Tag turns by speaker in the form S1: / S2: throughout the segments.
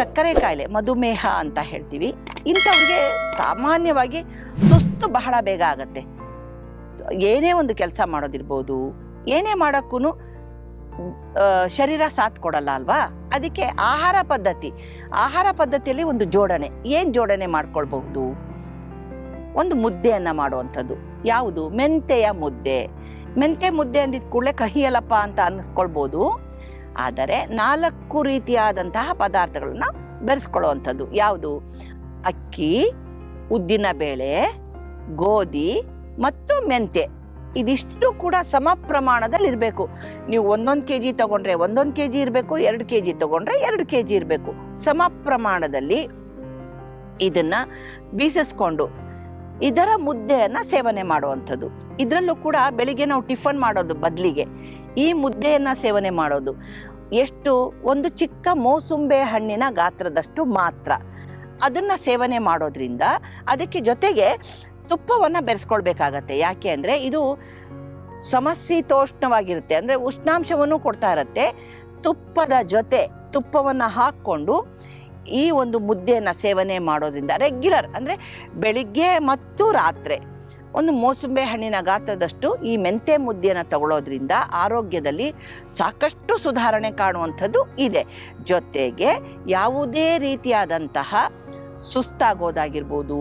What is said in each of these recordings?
S1: ಸಕ್ಕರೆ ಕಾಯಿಲೆ, ಮಧುಮೇಹ ಅಂತ ಹೇಳ್ತೀವಿ. ಇಂಥವ್ರಿಗೆ ಸಾಮಾನ್ಯವಾಗಿ ಸುಸ್ತು ಬಹಳ ಬೇಗ ಆಗತ್ತೆ. ಏನೇ ಒಂದು ಕೆಲಸ ಮಾಡೋದಿರ್ಬೋದು, ಏನೇ ಮಾಡೋಕ್ಕೂ ಶರೀರ ಸಾಥ್ ಕೊಡಲ್ಲ ಅಲ್ವಾ? ಅದಕ್ಕೆ ಆಹಾರ ಪದ್ಧತಿ, ಆಹಾರ ಪದ್ಧತಿಯಲ್ಲಿ ಒಂದು ಜೋಡಣೆ. ಏನ್ ಜೋಡಣೆ ಮಾಡ್ಕೊಳ್ಬಹುದು? ಒಂದು ಮುದ್ದೆಯನ್ನ ಮಾಡುವಂಥದ್ದು. ಯಾವುದು? ಮೆಂತೆಯ ಮುದ್ದೆ. ಮೆಂತೆ ಮುದ್ದೆ ಅಂದಿದ ಕೂಡಲೇ ಕಹಿಯಲ್ಲಪ್ಪ ಅಂತ ಅನ್ನಿಸ್ಕೊಳ್ಬೋದು ಆದರೆ ನಾಲ್ಕು ರೀತಿಯಾದಂತಹ ಪದಾರ್ಥಗಳನ್ನ ಬೆರೆಸ್ಕೊಳ್ಳುವಂಥದ್ದು. ಯಾವುದು? ಅಕ್ಕಿ, ಉದ್ದಿನ ಬೇಳೆ, ಗೋಧಿ ಮತ್ತು ಮೆಂತೆ ಇದಿಷ್ಟು ಕೂಡ ಸಮ ಪ್ರಮಾಣದಲ್ಲಿ ಇರಬೇಕು. ನೀವು ಒಂದೊಂದು ಕೆ ಜಿ ತಗೊಂಡ್ರೆ ಒಂದೊಂದು ಕೆ ಜಿ ಇರಬೇಕು, ಎರಡು ಕೆ ಜಿ ತಗೊಂಡ್ರೆ ಎರಡು ಕೆ ಜಿ ಇರಬೇಕು. ಸಮ ಪ್ರಮಾಣದಲ್ಲಿ ಇದನ್ನ ಬೀಸಿಸ್ಕೊಂಡು ಇದರ ಮುದ್ದೆಯನ್ನು ಸೇವನೆ ಮಾಡುವಂಥದ್ದು. ಇದರಲ್ಲೂ ಕೂಡ ಬೆಳಿಗ್ಗೆ ನಾವು ಟಿಫನ್ ಮಾಡೋದು ಬದಲಿಗೆ. ಈ ಮುದ್ದೆಯನ್ನ ಸೇವನೆ ಮಾಡೋದು. ಎಷ್ಟು ಒಂದು ಚಿಕ್ಕ ಮೋಸುಂಬೆ ಹಣ್ಣಿನ ಗಾತ್ರದಷ್ಟು ಮಾತ್ರ. ಅದನ್ನ ಸೇವನೆ ಮಾಡೋದ್ರಿಂದ ಅದಕ್ಕೆ ಜೊತೆಗೆ ತುಪ್ಪವನ್ನ ಬೆರೆಸ್ಕೊಳ್ಬೇಕಾಗತ್ತೆ. ಯಾಕೆ ಅಂದರೆ ಇದು ಸಮಶೀತೋಷ್ಣವಾಗಿರುತ್ತೆ. ಅಂದ್ರೆ ಉಷ್ಣಾಂಶವನ್ನು ಕೊಡ್ತಾ ಇರತ್ತೆ. ತುಪ್ಪದ ಜೊತೆ ತುಪ್ಪವನ್ನ ಹಾಕ್ಕೊಂಡು ಈ ಒಂದು ಮುದ್ದೆಯನ್ನ ಸೇವನೆ ಮಾಡೋದ್ರಿಂದ ರೆಗ್ಯುಲರ್ ಅಂದ್ರೆ ಬೆಳಿಗ್ಗೆ ಮತ್ತು ರಾತ್ರಿ ಒಂದು ಮೋಸುಂಬೆ ಹಣ್ಣಿನ ಗಾತ್ರದಷ್ಟು ಈ ಮೆಂತೆ ಮುದ್ದೆಯನ್ನು ತಗೊಳ್ಳೋದ್ರಿಂದ ಆರೋಗ್ಯದಲ್ಲಿ ಸಾಕಷ್ಟು ಸುಧಾರಣೆ ಕಾಣುವಂಥದ್ದು ಇದೆ. ಜೊತೆಗೆ ಯಾವುದೇ ರೀತಿಯಾದಂತಹ ಸುಸ್ತಾಗೋದಾಗಿರ್ಬೋದು,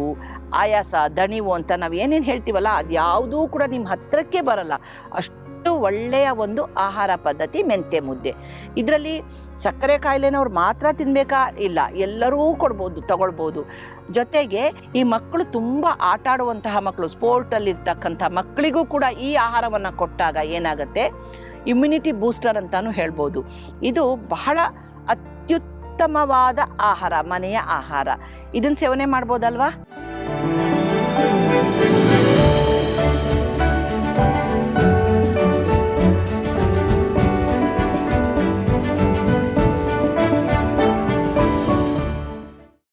S1: ಆಯಾಸ, ದಣಿವು ಅಂತ ನಾವು ಏನೇನು ಹೇಳ್ತೀವಲ್ಲ ಅದು ಯಾವುದೂ ಕೂಡ ನಿಮ್ಮ ಹತ್ತಿರಕ್ಕೆ ಬರಲ್ಲ. ಅಷ್ಟು ಒಳ್ಳೆಯ ಒಂದು ಆಹಾರ ಪದ್ಧತಿ ಮೆಂತೆ ಮುದ್ದೆ. ಇದರಲ್ಲಿ ಸಕ್ಕರೆ ಕಾಯಿಲೆನವ್ರು ಮಾತ್ರ ತಿನ್ಬೇಕಾ? ಇಲ್ಲ, ಎಲ್ಲರೂ ಕೊಡ್ಬೋದು, ತಗೊಳ್ಬೋದು. ಜೊತೆಗೆ ಈ ಮಕ್ಕಳು ತುಂಬ ಆಟ ಆಡುವಂತಹ ಮಕ್ಕಳು ಸ್ಪೋರ್ಟಲ್ಲಿ ಇರ್ತಕ್ಕಂಥ ಮಕ್ಕಳಿಗೂ ಕೂಡ ಈ ಆಹಾರವನ್ನು ಕೊಟ್ಟಾಗ ಏನಾಗುತ್ತೆ? ಇಮ್ಯುನಿಟಿ ಬೂಸ್ಟರ್ ಅಂತಾನು ಹೇಳ್ಬೋದು. ಇದು ಬಹಳ ಅತ್ಯುತ್ತಮವಾದ ಆಹಾರ, ಮನೆಯ ಆಹಾರ. ಇದನ್ನ ಸೇವನೆ ಮಾಡ್ಬೋದಲ್ವಾ?